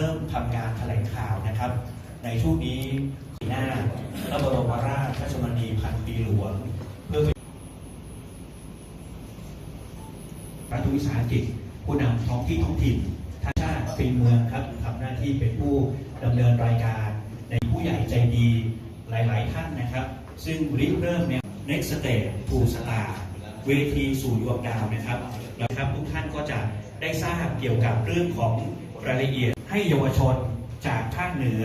ริ่มทำการแถลงข่าวนะครับ ในช่วงนี้ปีหน้าพระบรมราชชนนีพันปีหลวงเพื่อป็นรัฐวิสาหกิจผู้นำท้องที่ท้องถิ่นท่าชาติเป็นเมืองครับทำหน้าที่เป็นผู้ดำเนินรายการ ในผู้ใหญ่ใจดีหลาย ๆ ท่านนะครับ ซึ่งริเริ่มเนี่ย next stage to star เวทีสู่ดวงดาวนะครับ แล้วครับทุกท่านก็จะได้ทราบเกี่ยวกับเรื่องของรายละเอียด ให้เยาวชนจากภาคเหนือ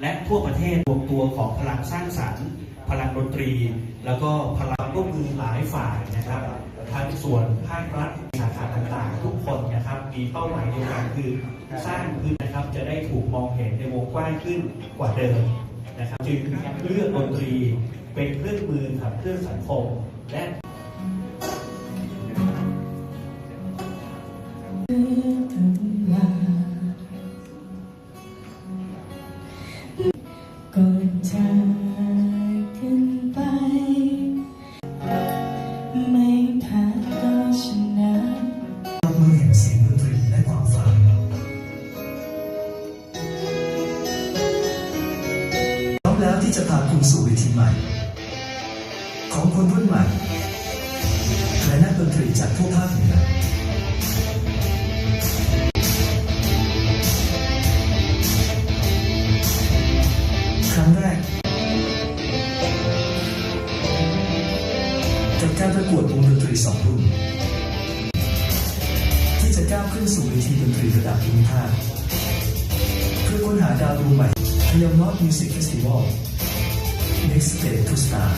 และทั่วประเทศรวมตัวของพลังสร้างสรรค์ พลังดนตรี แล้วก็พลังร่วมมือหลายฝ่ายนะครับทั้งส่วนภาครัฐสาขาต่างๆ ทุกคนนะครับมีเป้าหมายเดียวกันคือสร้างพื้นนะครับจะได้ถูกมองเห็นในวงกว้างขึ้นกว่าเดิมนะครับจึงเลือกดนตรีเป็นเครื่องมือขับเคลื่อนสังคมและ ก่อนจากกันไป ไม่พลาดก็ชนะเมื่อเห็นเสียงดนตรีและความฝันพร้อมแล้วที่จะพาคุณสู่เวทีใหม่ ของคนรุ่นใหม่ และนักดนตรีจากทั่วภาคเหนือ การประกวดวงดนตรีสองรุ่นที่จะก้าวขึ้นสู่เวทีดนตรีระดับภูมิภาคเพื่อค้นหาดาวดวงใหม่พยองนอตมิวสิกเฟสติวัล Next Day to Star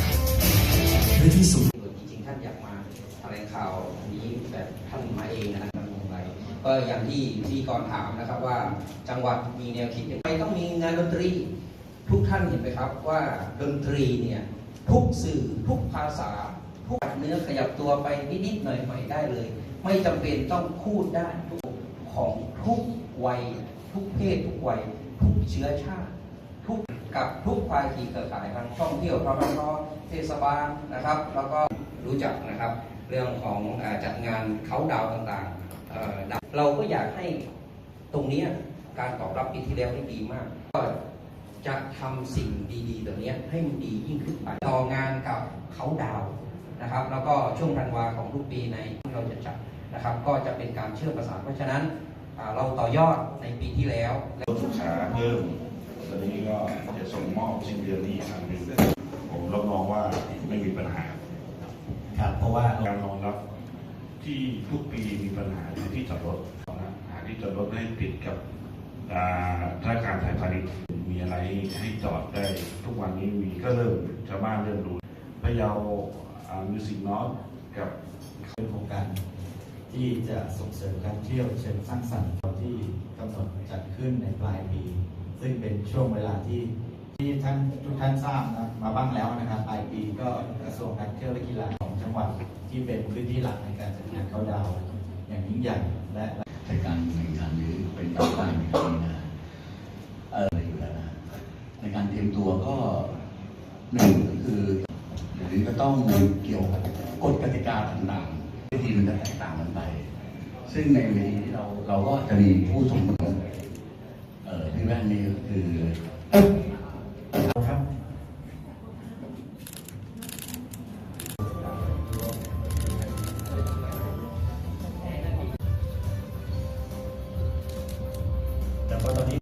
ในที่สุดจริงๆท่านอยากมาแถลงข่าวนี้แบบท่านมาเองนะครับมันงงไปก็อย่างที่พิธีกรถามนะครับว่าจังหวัดมีแนวคิดยังไงต้องมีงานดนตรี ทุกท่านเห็นไหมครับว่าดนตรีเนี่ยทุกสื่อทุกภาษา ทุกเนื้อขยับตัวไปนิดๆหน่อยๆได้เลย ไม่จำเป็นต้องพูดได้ทุกของทุกวัย ทุกเพศทุกวัย ทุกเชื้อชาติ ทุกกับทุกภาคีเครือข่ายทางท่องเที่ยวทททเทศบาลนะครับ แล้วก็รู้จักนะครับ เรื่องของอจัดงานเขาดาวต่างๆเอ่อเราก็อยากให้ตรงนี้การตอบรับปีที่แล้วได้ดีมาก ก็จะทำสิ่งดีๆตัวนี้ให้มันดียิ่งขึ้นไป ต่องานกับเขาดาว น์นะครับ แล้วก็ช่วงธันวาของทุกปีในเราจะจัดนะครับ ก็จะเป็นการเชื่อมประสาน เพราะฉะนั้นอ่าเราต่อยอดในปีที่แล้วศึกษาเพิ่มตอนนี้ก็จะส่งมอบสิ้นเดือนนี้ครั้งหนึ่งผมรับรองว่าไม่มีปัญหาครับเพราะว่าการรองรับที่ทุกปีมีปัญหาคือที่จอดรถนะหาที่จอดรถให้ติดกับอ่าธนาคารไทยพาณิชย์มีอะไรให้จอดได้ ทุกวันนี้มีก็เริ่มชาวบ้านเริ่มรู้พะเยา มิวสิกนอตกับเป็นโครงการที่จะส่งเสริมการเที่ยวเชิงสร้างสรรค์ที่กำหนดจัดขึ้นในปลายปี ซึ่งเป็นช่วงเวลาที่ที่ท่านทุกท่านทราบนะมาบ้างแล้วนะครับปลายปีก็กระทรวงการเที่ยวและกีฬาของจังหวัดที่เป็นพื้นที่หลักในการจัดงานเขาดาวอย่างยิ่งใหญ่และในการแข่งขันหรือเป็นการบ้านในครั้งนี้นะเอออยู่แล้วนะในการเตรียมตัวก็หนึ่ง ก็คือหรือก็ต้องเกี่ยวกับกฎกติกาต่างๆวิธีมันจะแตกต่างกันไป ซึ่งในเวทีที่เราเราก็จะมีผู้ทรงคุณวุฒิเออที่แว่นนี้ก็คือครับแต่พอตอนนี้